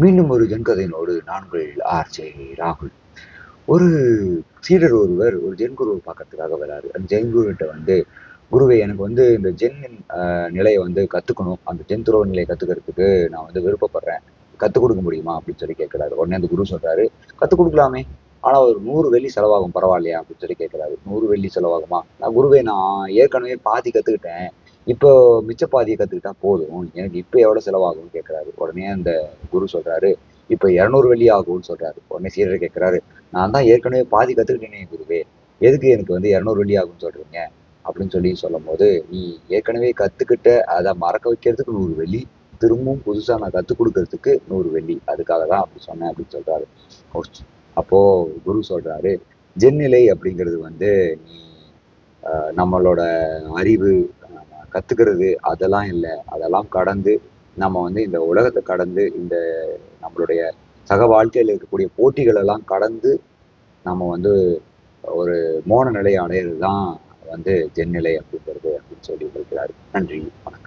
மீண்டும் ஒரு ஜென்கதையினோடு நான்கள் ஆர்ஜே ராகுல். ஒரு சீடர் ஒருவர் ஒரு ஜென் குருவை பார்க்கறதுக்காக வராரு. அந்த ஜென் குருவிட்ட வந்து குருவே எனக்கு வந்து இந்த ஜென் நிலையை வந்து கற்றுக்கணும் அந்த ஜென் துறவு நிலையை கற்றுக்கிறதுக்கு நான் வந்து விருப்பப்படுறேன். கற்றுக் கொடுக்க முடியுமா? அப்படின்னு சொல்லி கேட்குறாரு. உடனே அந்த குரு சொல்கிறாரு கற்றுக் கொடுக்கலாமே. ஆனால் ஒரு நூறு வெள்ளி செலவாகும் பரவாயில்லையா? அப்படின்னு சொல்லி கேட்குறாரு. நூறு வெள்ளி செலவாகுமா? நான் குருவே நான் ஏற்கனவே பாதி கற்றுக்கிட்டேன் இப்போ மிச்ச பாதியை கற்றுக்கிட்டா போதும். எனக்கு இப்போ எவ்வளோ செலவாகும்னு கேட்குறாரு. உடனே அந்த குரு சொல்கிறாரு இப்போ இரநூறு வெள்ளி ஆகும்னு சொல்கிறாரு உடனே சீரர் கேட்குறாரு நான் தான் ஏற்கனவே பாதி கற்றுக்கிட்டேனே குருவே எதுக்கு எனக்கு வந்து இரநூறு வெள்ளி ஆகும்னு சொல்கிறீங்க அப்படின்னு சொல்லி சொல்லும் போது நீ ஏற்கனவே கற்றுக்கிட்ட அதை மறக்க வைக்கிறதுக்கு நூறு வெள்ளி திரும்பவும் புதுசாக நான் கற்றுக் கொடுக்கறதுக்கு நூறு வெள்ளி அதுக்காக தான் அப்படி சொன்னேன் அப்படின்னு சொல்கிறாரு அப்போது குரு சொல்கிறாரு ஜென்னிலை அப்படிங்கிறது வந்து நீ நம்மளோட அறிவு கத்துக்கிறது அதெல்லாம் இல்லை. அதெல்லாம் கடந்து நம்ம வந்து இந்த உலகத்தை கடந்து இந்த நம்மளுடைய சக வாழ்க்கையில் இருக்கக்கூடிய போட்டிகள் எல்லாம் கடந்து நம்ம வந்து ஒரு மோன நிலையை அடையிறது தான் வந்து ஜென்னிலை அப்படிங்கிறது அப்படின்னு சொல்லி இருக்கிறாரு. நன்றி வணக்கம்.